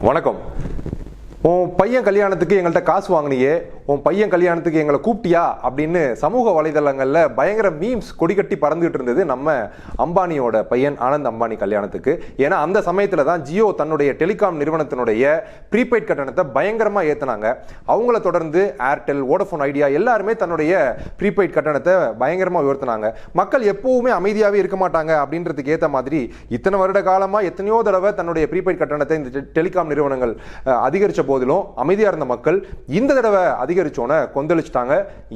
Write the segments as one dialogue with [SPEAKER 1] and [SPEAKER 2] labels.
[SPEAKER 1] வணக்கம். உன் பையன் கல்யாணத்துக்கு எங்கள்கிட்ட காசு வாங்கினியே உன் பையன் கல்யாணத்துக்கு எங்களை கூப்பிட்டியா அப்படின்னு சமூக வலைதளங்களில் பயங்கர மீம்ஸ் கொடிகட்டி பறந்துகிட்டு இருந்தது நம்ம அம்பானியோட பையன் ஆனந்த் அம்பானி கல்யாணத்துக்கு. ஏன்னா அந்த சமயத்தில் தான் ஜியோ தன்னுடைய டெலிகாம் நிறுவனத்தினுடைய ப்ரீபெய்ட் கட்டணத்தை பயங்கரமாக ஏற்றினாங்க அவங்கள தொடர்ந்து ஏர்டெல் வோடஃபோன் ஐடியா எல்லாருமே தன்னுடைய ப்ரீபெய்ட் கட்டணத்தை பயங்கரமாக உயர்த்தினாங்க. மக்கள் எப்பவுமே அமைதியாகவே இருக்க மாட்டாங்க அப்படின்றதுக்கு ஏற்ற மாதிரி இத்தனை வருட காலமாக எத்தனையோ தடவை தன்னுடைய ப்ரீபெய்ட் கட்டணத்தை இந்த டெலிகாம் நிறுவனங்கள் அதிகரித்த போதிலும் அமைதியாக இருந்த மக்கள் இந்த தடவை அதிகரிச்சோன கொந்தளிச்சிட்டாங்க.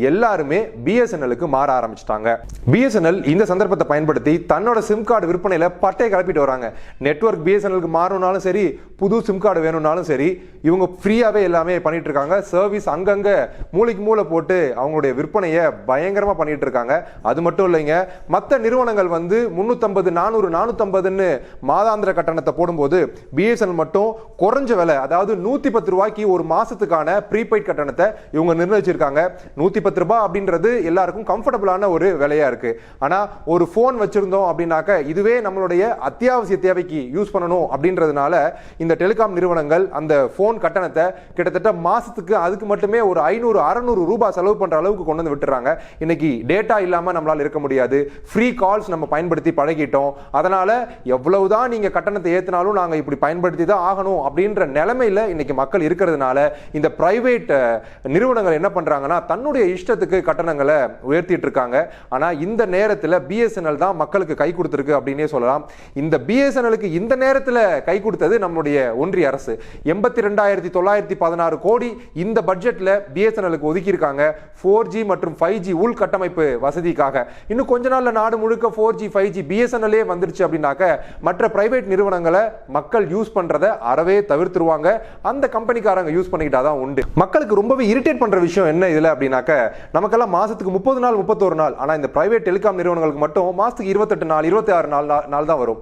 [SPEAKER 1] எல்லாருமே பிஎஸ்என்எலுக்கு மாற ஆரம்பிச்சிட்டாங்க. பிஎஸ்என்எல் இந்த சந்தர்ப்பத்தை பயன்படுத்தி தன்னோட சிம் கார்டு விற்பனையில் பட்டையை கிளப்பிட்டு வராங்க. நெட்வொர்க் பிஎஸ்என்எலுக்கு மாறணும்னாலும் சரி புது சிம் கார்டு வேணும்னாலும் சரி இவங்க ஃப்ரீயாகவே எல்லாமே பண்ணிகிட்டு இருக்காங்க சர்வீஸ் அங்கங்கே மூளைக்கு மூளை போட்டு அவங்களுடைய விற்பனையை பயங்கரமாக பண்ணிகிட்டு இருக்காங்க அது மட்டும் இல்லைங்க மற்ற நிறுவனங்கள் வந்து முந்நூற்றம்பது நானூறு நானூற்றம்பதுன்னு மாதாந்திர கட்டணத்தை போடும்போது பிஎஸ்என்எல் மட்டும் குறைஞ்ச விலை அதாவது நூற்றி பத்து ரூபாய்க்கு ஒரு மாதத்துக்கான ப்ரீபெய்ட் கட்டணத்தை இவங்க நிர்ணயிச்சிருக்காங்க. நூற்றி பத்து ரூபாய் அப்படின்றது எல்லாருக்கும் கம்ஃபர்டபுளான ஒரு விலையாக இருக்குது ஆனால் ஒரு ஃபோன் வச்சுருந்தோம் அப்படின்னாக்க இதுவே நம்மளுடைய அத்தியாவசிய தேவைக்கு யூஸ் பண்ணணும் அப்படின்றதுனால இந்த டெலிகாம் நிறுவனங்கள் அந்த ஃபோன் கட்டணத்தை கிட்டத்தட்ட மாசத்துக்கு அதுக்கு மட்டுமே ஒரு ஐநூறு அறநூறு ரூபாய் செலவு பண்ற அளவுக்கு கொண்டு வந்து விட்டுறாங்க. இன்னைக்கு டேட்டா இல்லாம நம்மளால இருக்க முடியாது. ஃப்ரீ கால்ஸ் நம்ம பயன்படுத்தி பழகிட்டோம். அதனால எவ்வளவுதான் நீங்க கட்டணத்தை ஏத்தினாலும் நாங்க இப்படி பயன்படுத்தி தான் ஆகணும் அப்படின்ற நிலைமையில இன்னைக்கு மக்கள் இருக்கிறதுனால இந்த பிரைவேட் நிறுவனங்கள் என்ன பண்றாங்கன்னா தன்னுடைய இஷ்டத்துக்கு கட்டணங்களை உயர்த்திட்டு இருக்காங்க. ஆனா இந்த நேரத்துல பிஎஸ்என்எல் தான் மக்களுக்கு கை கொடுத்துருக்கு அப்படின்னே சொல்லலாம். இந்த பிஎஸ்என்எலுக்கு இந்த நேரத்துல கை கொடுத்தது நம்மளுடைய ஒன்றிய அரசு. எண்பத்தி ரெண்டாயிரத்தி தொள்ளாயிரத்தி பதினாறு கோடி இந்த பட்ஜெட்ல பிஎஸ்என்எலுக்கு ஒதுக்கியிருக்காங்க. ஃபோர் ஜி மற்றும் ஃபைவ் ஜி உள்கட்டமைப்பு வசதிக்காக. இன்னும் கொஞ்ச நாள்ல நாடு முழுக்க ஃபோர் ஜி ஃபைவ் ஜி பிஎஸ்என்எல்லே வந்துருச்சு அப்படின்னாக்க மற்ற பிரைவேட் நிறுவனங்களை மக்கள் யூஸ் பண்றதை அறவே தவிர்த்துருவாங்க. அந்த கம்பெனிக்காரங்க யூஸ் பண்ணிக்கிட்டாதான் உண்டு. மக்களுக்கு ரொம்பவே இரிட்டேட் பண்ணுற விஷயம் என்ன இதில் அப்படின்னாக்க நமக்கெல்லாம் மாசத்துக்கு முப்பது நாள் முப்பத்தோரு நாள். ஆனால் இந்த பிரைவேட் டெலிகாம் நிறுவனங்களுக்கு மட்டும் மாசத்துக்கு இருபத்தெட்டு நாள் இருபத்தி ஆறு நாள் நாள் தான் வரும்.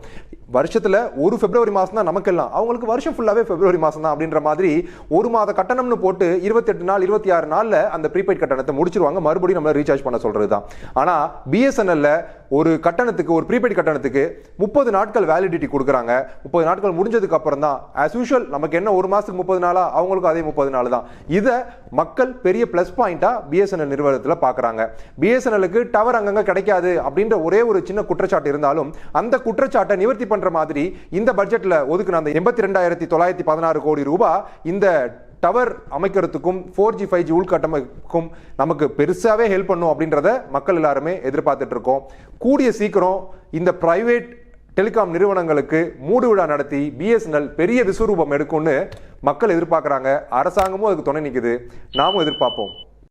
[SPEAKER 1] வருஷத்தில் ஒரு பிப்ரவரி மாதம் தான் நமக்கெல்லாம் அவங்களுக்கு வருஷம் ஃபுல்லாவே பிப்ரவரி மாதம் தான் அப்படின்ற மாதிரி ஒரு மாத கட்டணம்னு போட்டு இருபத்தெட்டு நாள் இருபத்தி ஆறு நாளில் அந்த ப்ரீபெய்ட் கட்டணத்தை முடிச்சிருவாங்க. மறுபடியும் நம்மளை ரீசார்ஜ் பண்ண சொல்கிறது தான் ஆனால் பிஎஸ்என்எல்ல ஒரு கட்டணத்துக்கு ஒரு ப்ரீபெய்ட் கட்டணத்துக்கு முப்பது நாட்கள் வேலிடிட்டி கொடுக்குறாங்க. முப்பது நாட்கள் முடிஞ்சதுக்கு அப்புறம் தான் ஆஸ் யூஷுவல் நமக்கு என்ன ஒரு மாதத்துக்கு முப்பது நாளா? அவங்களுக்கும் அதே முப்பது நாள் தான். இதை மக்கள் பெரிய ப்ளஸ் பாயிண்ட்டாக பிஎஸ்என்எல் நிறுவனத்தில் பார்க்குறாங்க பிஎஸ்என்எலுக்கு டவர் அங்கங்கே கிடைக்காது அப்படின்ற ஒரே ஒரு சின்ன குற்றச்சாட்டு இருந்தாலும் அந்த குற்றச்சாட்டை நிவர்த்தி பண்ணுற மாதிரி இந்த பட்ஜெட்டில் ஒதுக்குன அந்த எண்பத்தி ரெண்டாயிரத்தி தொள்ளாயிரத்தி பதினாறு கோடி ரூபாய் இந்த டவர் அமைக்கிறதுக்கும் ஃபோர் ஜி ஃபைவ் ஜி உள்கட்டமைக்கும் நமக்கு பெருசாகவே ஹெல்ப் பண்ணும் அப்படின்றத மக்கள் எல்லாருமே எதிர்பார்த்துட்டு இருக்கோம். கூடிய சீக்கிரம் இந்த பிரைவேட் டெலிகாம் நிறுவனங்களுக்கு மூடு விழா நடத்தி பிஎஸ்என்எல் பெரிய விஸ்வரூபம் எடுக்கும்னு மக்கள் எதிர்பார்க்குறாங்க. அரசாங்கமும் அதுக்கு துணை நிற்குது நாமும் எதிர்பார்ப்போம்.